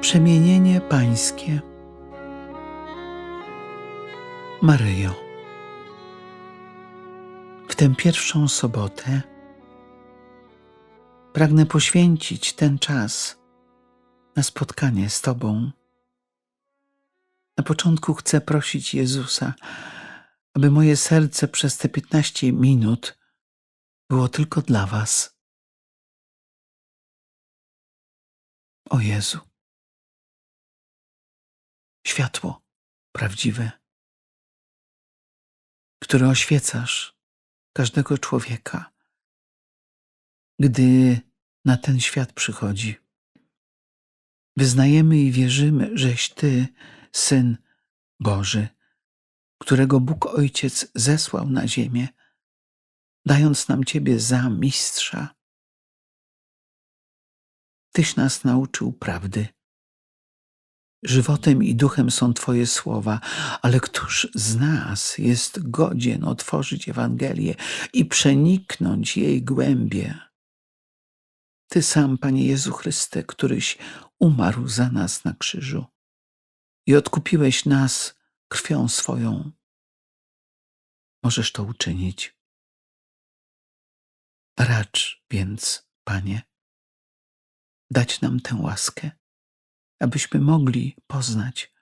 Przemienienie Pańskie. Maryjo, w tę pierwszą sobotę pragnę poświęcić ten czas na spotkanie z Tobą. Na początku chcę prosić Jezusa, aby moje serce przez te 15 minut było tylko dla Was. O Jezu światło prawdziwe, które oświecasz każdego człowieka, gdy na ten świat przychodzi. Wyznajemy i wierzymy, żeś Ty, Syn Boży, którego Bóg Ojciec zesłał na ziemię, dając nam Ciebie za mistrza. Tyś nas nauczył prawdy Żywotem i duchem są Twoje słowa, ale któż z nas jest godzien otworzyć Ewangelię i przeniknąć jej głębie? Ty sam, Panie Jezu Chryste, któryś umarł za nas na krzyżu i odkupiłeś nas krwią swoją. Możesz to uczynić. Racz więc, Panie, dać nam tę łaskę abyśmy mogli poznać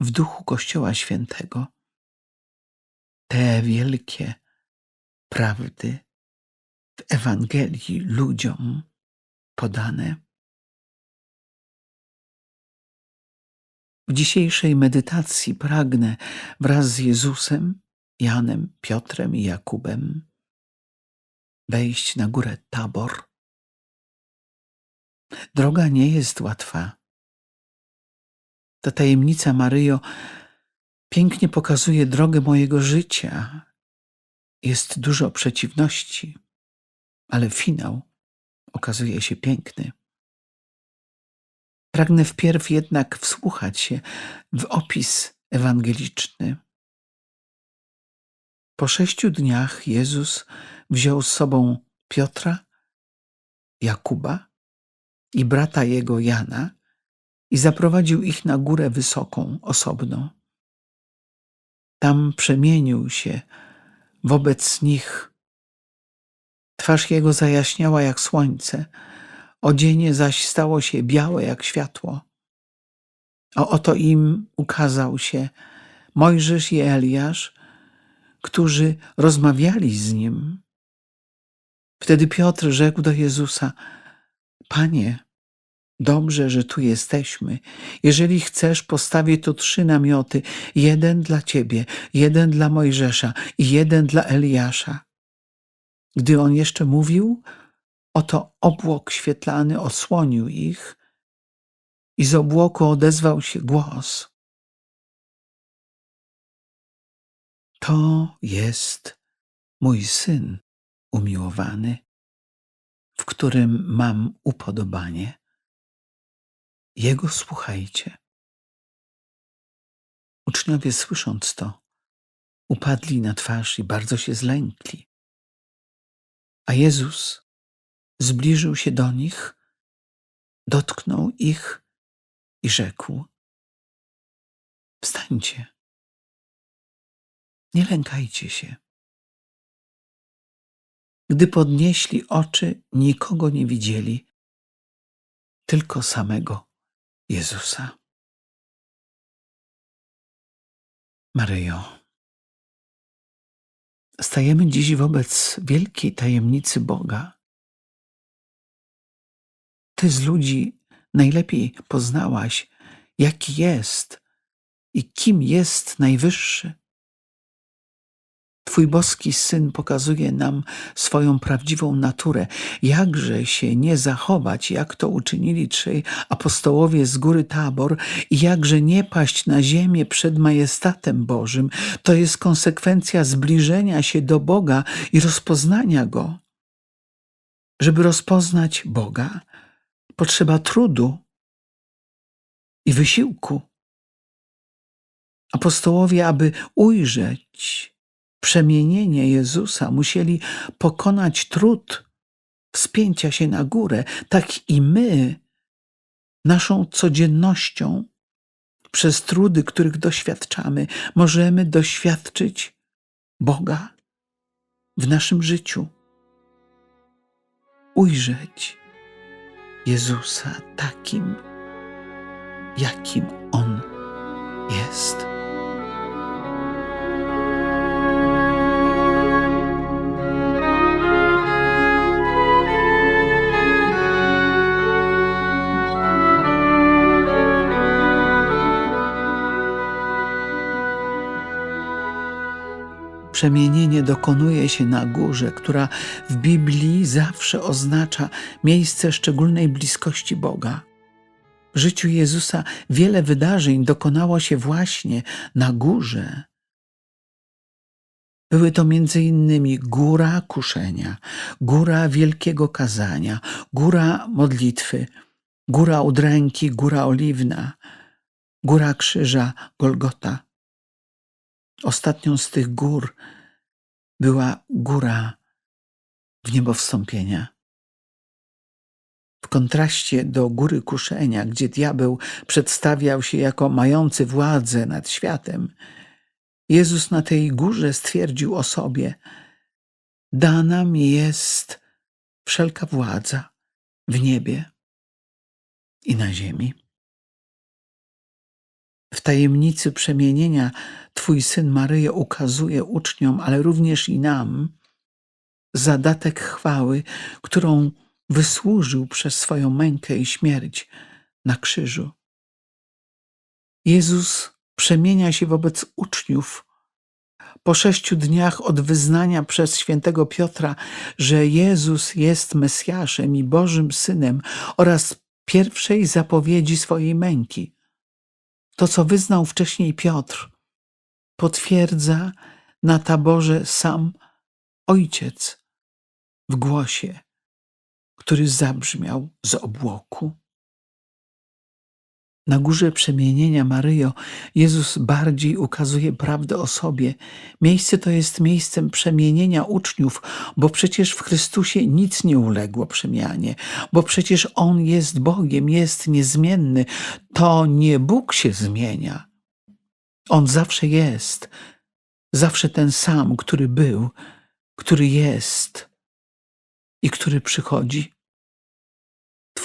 w duchu Kościoła Świętego te wielkie prawdy w Ewangelii ludziom podane. W dzisiejszej medytacji pragnę wraz z Jezusem, Janem, Piotrem i Jakubem wejść na górę Tabor. Droga nie jest łatwa. Ta tajemnica, Maryjo, pięknie pokazuje drogę mojego życia. Jest dużo przeciwności, ale finał okazuje się piękny. Pragnę wpierw jednak wsłuchać się w opis ewangeliczny. Po sześciu dniach Jezus wziął z sobą Piotra, Jakuba i brata jego Jana i zaprowadził ich na górę wysoką, osobno. Tam przemienił się wobec nich. Twarz jego zajaśniała jak słońce, odzienie zaś stało się białe jak światło. A oto im ukazał się Mojżesz i Eliasz, którzy rozmawiali z nim. Wtedy Piotr rzekł do Jezusa: Panie, Dobrze, że tu jesteśmy. Jeżeli chcesz, postawię tu trzy namioty: jeden dla ciebie, jeden dla Mojżesza i jeden dla Eliasza. Gdy on jeszcze mówił, oto obłok świetlany osłonił ich, i z obłoku odezwał się głos. To jest mój syn umiłowany, w którym mam upodobanie. Jego słuchajcie. Uczniowie, słysząc to, upadli na twarz i bardzo się zlękli. A Jezus zbliżył się do nich, dotknął ich i rzekł: Wstańcie, nie lękajcie się. Gdy podnieśli oczy, nikogo nie widzieli, tylko samego Jezusa. Maryjo, stajemy dziś wobec wielkiej tajemnicy Boga. Ty z ludzi najlepiej poznałaś, jaki jest i kim jest Najwyższy. Twój boski syn pokazuje nam swoją prawdziwą naturę. Jakże się nie zachować, jak to uczynili trzej apostołowie z góry Tabor, i jakże nie paść na ziemię przed majestatem Bożym. To jest konsekwencja zbliżenia się do Boga i rozpoznania Go. Żeby rozpoznać Boga, potrzeba trudu i wysiłku. Apostołowie, aby ujrzeć przemienienie Jezusa, musieli pokonać trud wspięcia się na górę. Tak i my, naszą codziennością, przez trudy, których doświadczamy, możemy doświadczyć Boga w naszym życiu. Ujrzeć Jezusa takim, jakim On jest. Przemienienie dokonuje się na górze, która w Biblii zawsze oznacza miejsce szczególnej bliskości Boga. W życiu Jezusa wiele wydarzeń dokonało się właśnie na górze. Były to między innymi góra kuszenia, góra wielkiego kazania, góra modlitwy, góra udręki, góra oliwna, góra krzyża, Golgota. Ostatnią z tych gór była góra w niebo wstąpienia. W kontraście do góry kuszenia, gdzie diabeł przedstawiał się jako mający władzę nad światem, Jezus na tej górze stwierdził o sobie: Dana mi jest wszelka władza w niebie i na ziemi. Tajemnicy przemienienia Twój syn Maryja ukazuje uczniom, ale również i nam, zadatek chwały, którą wysłużył przez swoją mękę i śmierć na krzyżu. Jezus przemienia się wobec uczniów. Po sześciu dniach od wyznania przez świętego Piotra, że Jezus jest Mesjaszem i Bożym Synem oraz pierwszej zapowiedzi swojej męki. To, co wyznał wcześniej Piotr, potwierdza na taborze sam Ojciec w głosie, który zabrzmiał z obłoku. Na górze przemienienia Maryjo Jezus bardziej ukazuje prawdę o sobie. Miejsce to jest miejscem przemienienia uczniów, bo przecież w Chrystusie nic nie uległo przemianie, bo przecież On jest Bogiem, jest niezmienny. To nie Bóg się zmienia. On zawsze jest, zawsze ten sam, który był, który jest i który przychodzi.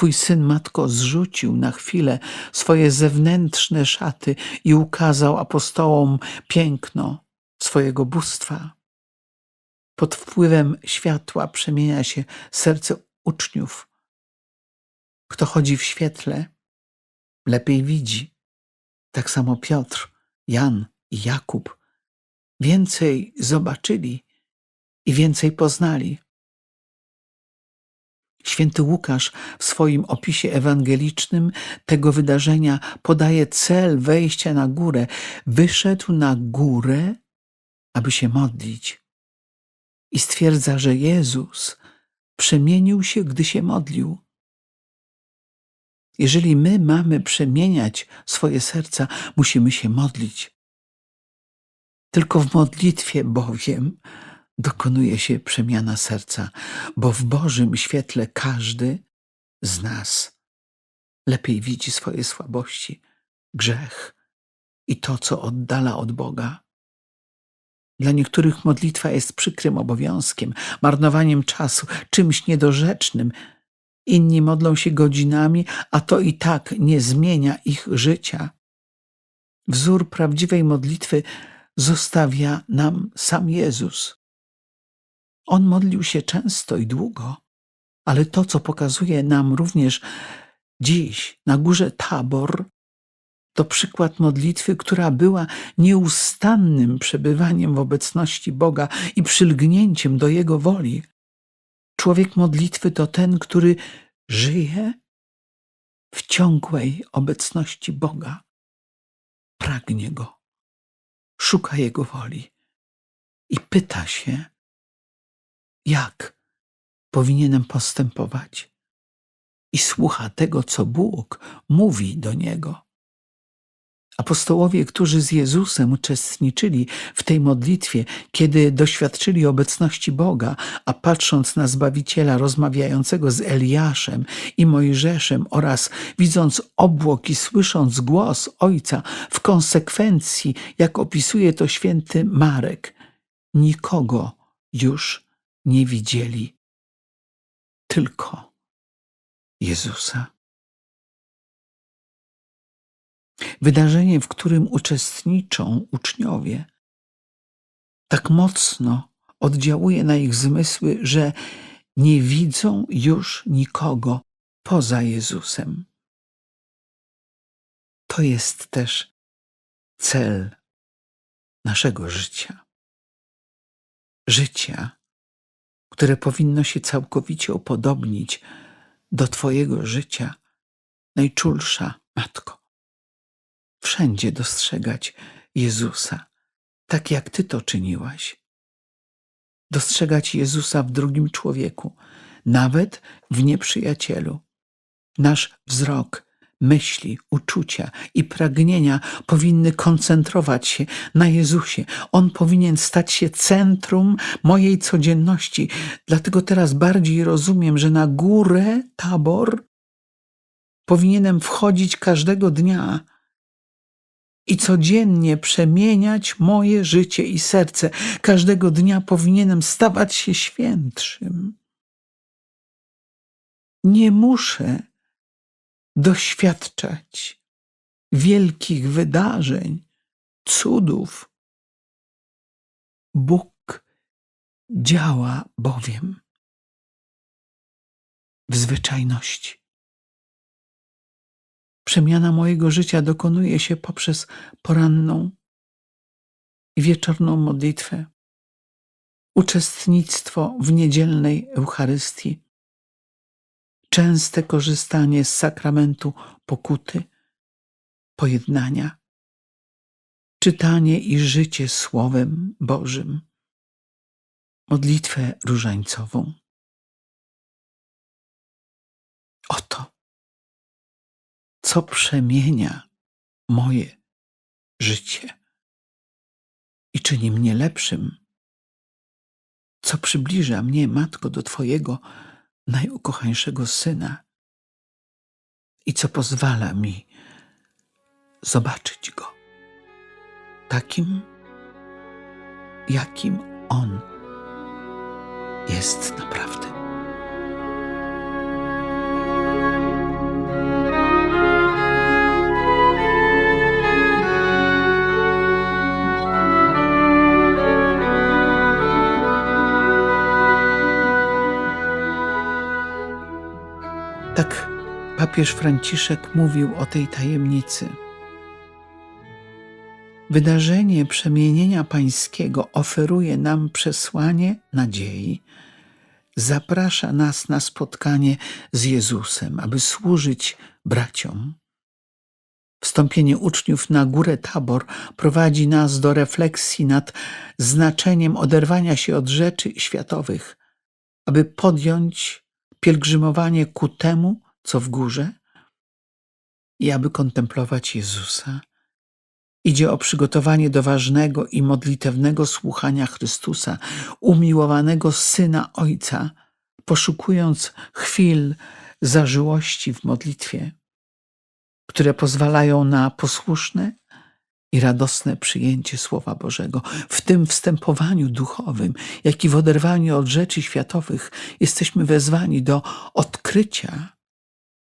Twój syn, matko, zrzucił na chwilę swoje zewnętrzne szaty i ukazał apostołom piękno swojego bóstwa. Pod wpływem światła przemienia się serce uczniów. Kto chodzi w świetle, lepiej widzi. Tak samo Piotr, Jan i Jakub więcej zobaczyli i więcej poznali. Święty Łukasz w swoim opisie ewangelicznym tego wydarzenia podaje cel wejścia na górę. Wyszedł na górę, aby się modlić. I stwierdza, że Jezus przemienił się, gdy się modlił. Jeżeli my mamy przemieniać swoje serca, musimy się modlić. Tylko w modlitwie bowiem dokonuje się przemiana serca, bo w Bożym świetle każdy z nas lepiej widzi swoje słabości, grzech i to, co oddala od Boga. Dla niektórych modlitwa jest przykrym obowiązkiem, marnowaniem czasu, czymś niedorzecznym. Inni modlą się godzinami, a to i tak nie zmienia ich życia. Wzór prawdziwej modlitwy zostawia nam sam Jezus. On modlił się często i długo, ale to, co pokazuje nam również dziś na górze Tabor, to przykład modlitwy, która była nieustannym przebywaniem w obecności Boga i przylgnięciem do Jego woli. Człowiek modlitwy to ten, który żyje w ciągłej obecności Boga, pragnie Go, szuka Jego woli i pyta się, jak powinienem postępować. I słucha tego, co Bóg mówi do niego. Apostołowie, którzy z Jezusem uczestniczyli w tej modlitwie, kiedy doświadczyli obecności Boga, a patrząc na Zbawiciela rozmawiającego z Eliaszem i Mojżeszem oraz widząc obłok i słysząc głos Ojca, w konsekwencji, jak opisuje to święty Marek, nikogo już nie widzieli, tylko Jezusa. Wydarzenie, w którym uczestniczą uczniowie, tak mocno oddziałuje na ich zmysły, że nie widzą już nikogo poza Jezusem. To jest też cel naszego życia. Życia, które powinno się całkowicie upodobnić do Twojego życia, najczulsza Matko wszędzie dostrzegać Jezusa, tak jak Ty to czyniłaś. Dostrzegać Jezusa w drugim człowieku, nawet w nieprzyjacielu. Nasz wzrok, myśli, uczucia i pragnienia powinny koncentrować się na Jezusie. On powinien stać się centrum mojej codzienności. Dlatego teraz bardziej rozumiem, że na górę tabor powinienem wchodzić każdego dnia i codziennie przemieniać moje życie i serce. Każdego dnia powinienem stawać się świętszym. Nie muszę doświadczać wielkich wydarzeń, cudów. Bóg działa bowiem w zwyczajności. Przemiana mojego życia dokonuje się poprzez poranną i wieczorną modlitwę, uczestnictwo w niedzielnej Eucharystii, częste korzystanie z sakramentu pokuty, pojednania, czytanie i życie Słowem Bożym, modlitwę różańcową. Oto co przemienia moje życie i czyni mnie lepszym, co przybliża mnie, Matko, do Twojego najukochańszego Syna i co pozwala mi zobaczyć Go takim, jakim On jest naprawdę. Papież Franciszek mówił o tej tajemnicy. Wydarzenie przemienienia pańskiego oferuje nam przesłanie nadziei, zaprasza nas na spotkanie z Jezusem, aby służyć braciom. Wstąpienie uczniów na górę Tabor prowadzi nas do refleksji nad znaczeniem oderwania się od rzeczy światowych, aby podjąć pielgrzymowanie ku temu, co w górze, i aby kontemplować Jezusa. Idzie o przygotowanie do ważnego i modlitewnego słuchania Chrystusa, umiłowanego Syna Ojca, poszukując chwil zażyłości w modlitwie, które pozwalają na posłuszne i radosne przyjęcie Słowa Bożego. W tym wstępowaniu duchowym, jak i w oderwaniu od rzeczy światowych, jesteśmy wezwani do odkrycia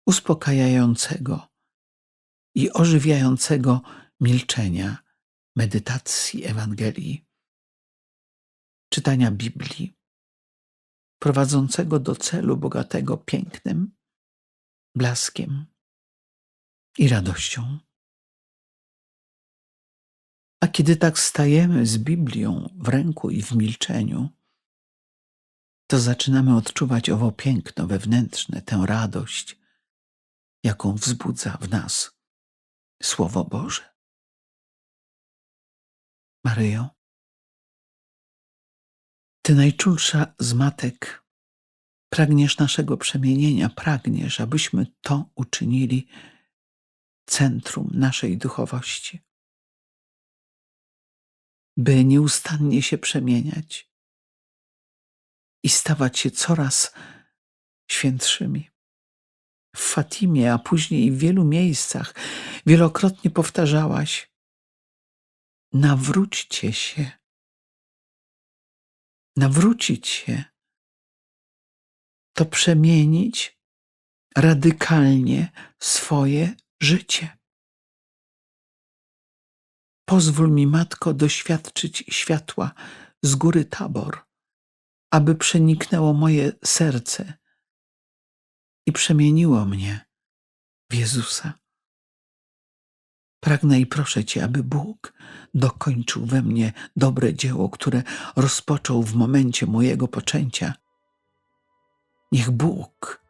uspokajającego i ożywiającego milczenia, medytacji Ewangelii, czytania Biblii, prowadzącego do celu bogatego pięknem, blaskiem i radością. A kiedy tak stajemy z Biblią w ręku i w milczeniu, to zaczynamy odczuwać owo piękno wewnętrzne, tę radość, jaką wzbudza w nas Słowo Boże. Maryjo, Ty najczulsza z matek, pragniesz naszego przemienienia, pragniesz, abyśmy to uczynili centrum naszej duchowości, by nieustannie się przemieniać i stawać się coraz świętszymi. W Fatimie, a później w wielu miejscach wielokrotnie powtarzałaś: Nawróćcie się. Nawrócić się to przemienić radykalnie swoje życie. Pozwól mi, Matko, doświadczyć światła z góry Tabor, aby przeniknęło moje serce i przemieniło mnie w Jezusa. Pragnę i proszę Cię, aby Bóg dokończył we mnie dobre dzieło, które rozpoczął w momencie mojego poczęcia. Niech Bóg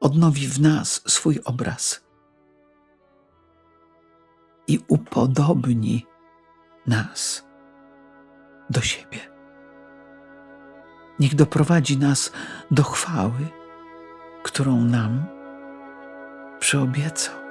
odnowi w nas swój obraz i upodobni nas do siebie. Niech doprowadzi nas do chwały, którą nam przyobiecał.